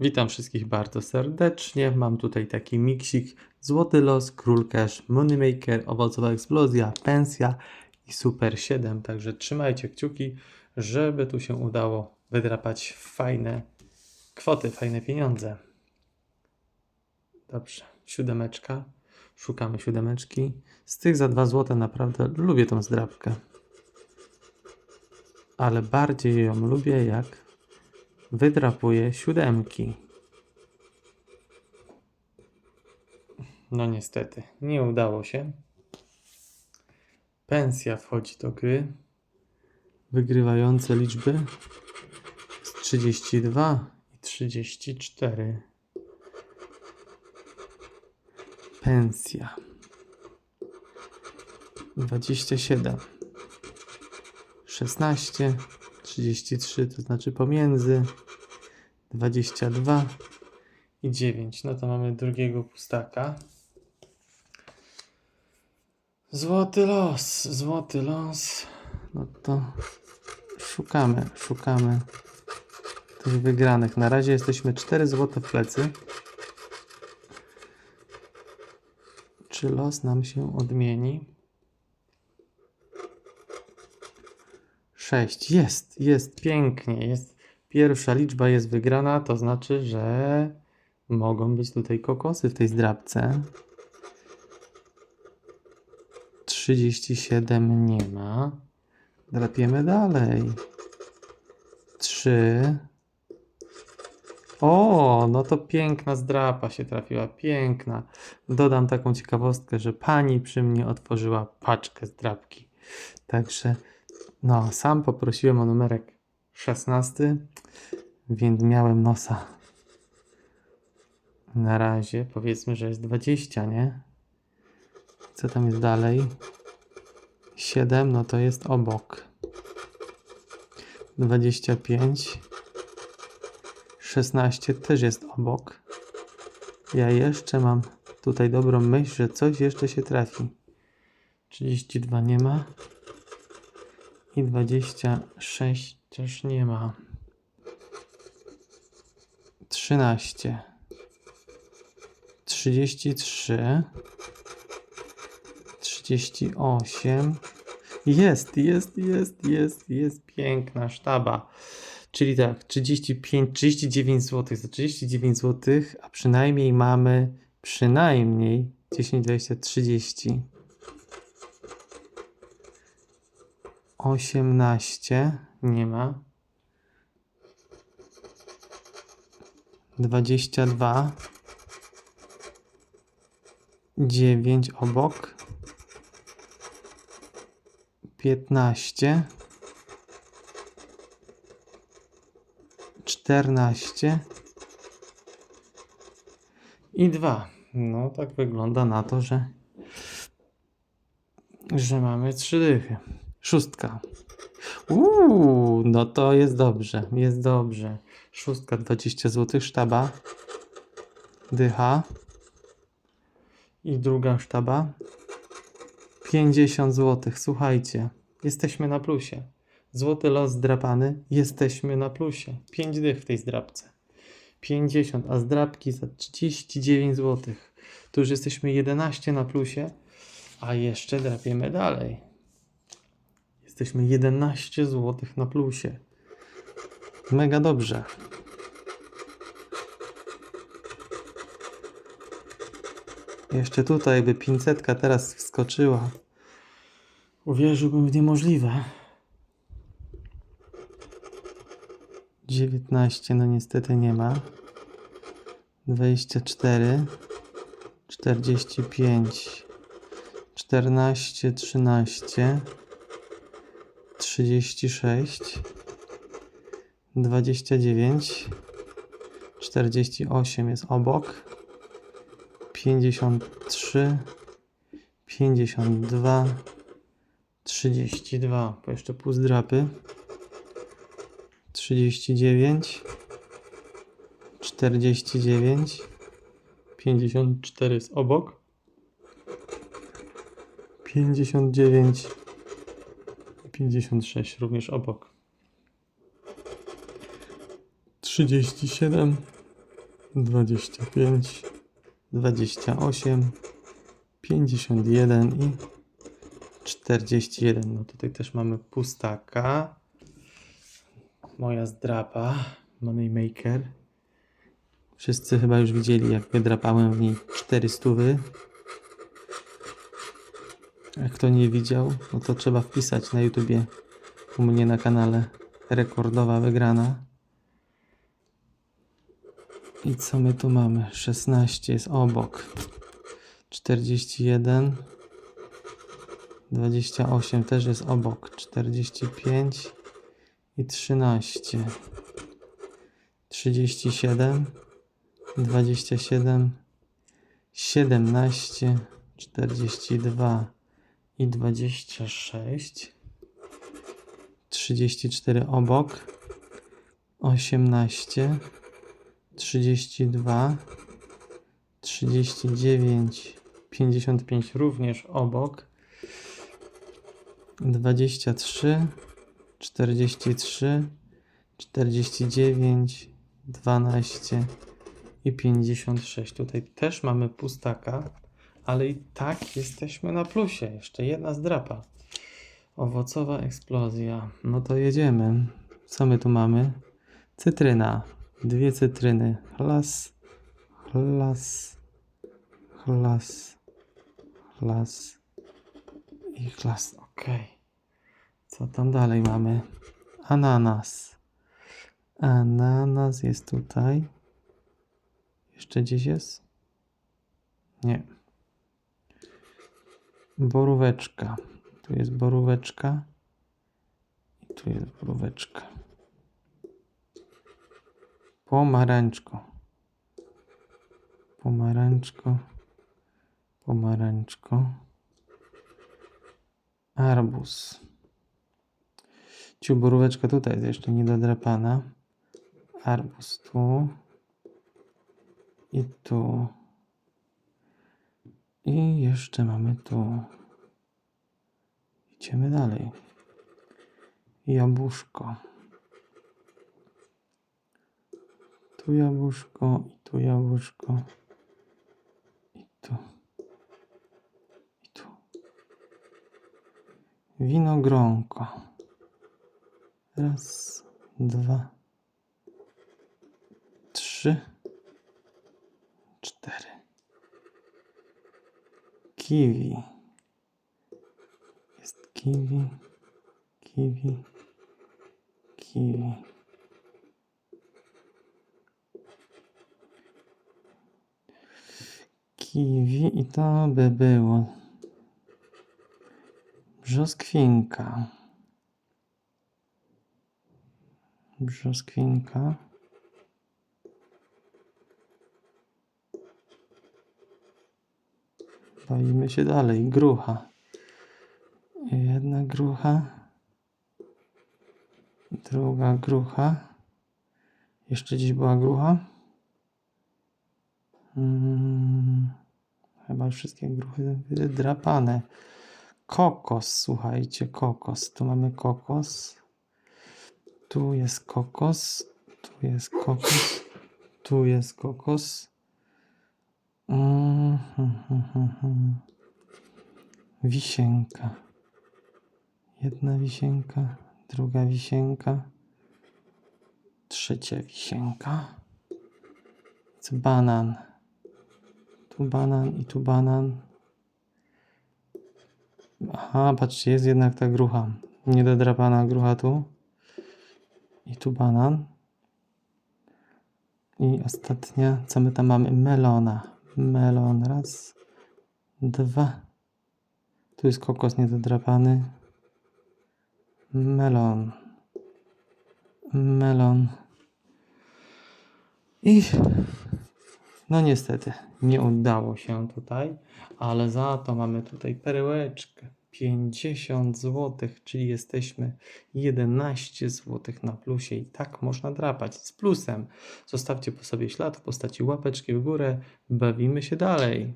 Witam wszystkich bardzo serdecznie. Mam tutaj taki miksik Złoty Los, Król Cash, Moneymaker, Owocowa Eksplozja, Pensja i Super 7. Także trzymajcie kciuki, żeby tu się udało wydrapać fajne kwoty, fajne pieniądze. Dobrze, siódemeczka. Szukamy siódemeczki. Z tych za 2 złote naprawdę lubię tą zdrapkę. Ale bardziej ją lubię jak wydrapuje siódemki. No niestety, nie udało się. Pensja wchodzi do gry. Wygrywające liczby z 32 i 34. Pensja 27 16 33 to znaczy pomiędzy 22 i 9. No to mamy drugiego pustaka. Złoty los, złoty los. No to szukamy, szukamy tych wygranych. Na razie jesteśmy 4 złote w plecy. Czy los nam się odmieni? 6. Jest, jest pięknie. Jest pierwsza liczba jest wygrana, to znaczy, że mogą być tutaj kokosy w tej zdrabce. 37 nie ma. Drapiemy dalej. 3. O, no to piękna zdrapa się trafiła, piękna. Dodam taką ciekawostkę, że pani przy mnie otworzyła paczkę zdrapki. Także no, sam poprosiłem o numerek 16, więc miałem nosa. Na razie powiedzmy, że jest 20, nie? Co tam jest dalej? 7, no to jest obok. 25. 16 też jest obok. Ja jeszcze mam tutaj dobrą myśl, że coś jeszcze się trafi. 32 nie ma. I 26 też nie ma. 13. 33. 38. Jest, jest, jest, jest, jest piękna sztaba. Czyli tak, 35, 39 zł za 39 zł, a przynajmniej mamy przynajmniej 10, 20, 30. 18 nie ma. 22 9 obok 15 14 i 2. No tak wygląda na to, że że mamy trzy dychy. Szóstka. Uuu, no to jest dobrze, jest dobrze. Szóstka 20 zł sztaba. Dycha. I druga sztaba. 50 zł. Słuchajcie, jesteśmy na plusie. Złoty los zdrapany, jesteśmy na plusie. 5 dych w tej zdrapce. 50, a zdrapki za 39 zł. Tu już jesteśmy 11 na plusie, a jeszcze drapiemy dalej. Jesteśmy 11 zł na plusie. Mega dobrze. Jeszcze tutaj by 500 teraz wskoczyła. Uwierzyłbym w niemożliwe. 19, no niestety nie ma. 24, 45, 14, 13, 36, 29, 48 jest obok, 53, 52, 32, bo jeszcze pół zdrapy. 39, 49, 54 jest obok, 59, 56 również obok, 37, 25, 28, 51 i 41. No tutaj też mamy pustaka. Moja zdrapa, Moneymaker. Wszyscy chyba już widzieli, jak wydrapałem w niej 400. Jak kto nie widział, no to trzeba wpisać na YouTubie u mnie na kanale rekordowa wygrana. I co my tu mamy? 16 jest obok. 41. 28 też jest obok. 45 i 13. 37. 27. 17. 42 i 26. 34 obok. 18. 32, 39, 55 również obok, 23, 43, 49, 12 i 56. Tutaj też mamy pustaka, ale i tak jesteśmy na plusie. Jeszcze jedna zdrapa. Owocowa eksplozja. No to jedziemy. Co my tu mamy? Cytryna. Dwie cytryny. Chlas, chlas, chlas, chlas i chlas. Ok. Co tam dalej mamy? Ananas. Ananas jest tutaj. Jeszcze gdzieś jest? Nie. Boróweczka. Tu jest boróweczka. I tu jest boróweczka. Pomarańczko. Pomarańczko. Pomarańczko. Arbuz. Ciuboróweczka tutaj jest jeszcze niedodrapana. Arbuz tu. I tu. I jeszcze mamy tu. Idziemy dalej. Jabłuszko. Tu jabłuszko, i tu jabłuszko, i tu, i tu. Winogronko. Raz, dwa, trzy, Kiwi. Jest kiwi, kiwi, kiwi. Kiwi i to by było. Brzoskwinka. Brzoskwinka. Bawimy się dalej. Grucha. Jedna grucha. Druga grucha. Jeszcze gdzieś była grucha. Mm, chyba wszystkie gruchy wydrapane. Kokos, słuchajcie, kokos. Tu mamy kokos. Tu jest kokos. Tu jest kokos. Tu jest kokos. Mm. Wisienka. Jedna wisienka, druga wisienka, trzecia wisienka. Jest banan. Tu banan i tu banan. Aha, patrzcie, jest jednak ta grucha. Niedodrapana grucha tu. I tu banan. I ostatnia, co my tam mamy? Melona. Melon. Raz, dwa. Tu jest kokos niedodrapany. Melon. Melon. I no niestety, nie udało się tutaj, ale za to mamy tutaj perełeczkę. 50 zł, czyli jesteśmy 11 zł na plusie i tak można drapać z plusem. Zostawcie po sobie ślad w postaci łapeczki w górę, bawimy się dalej.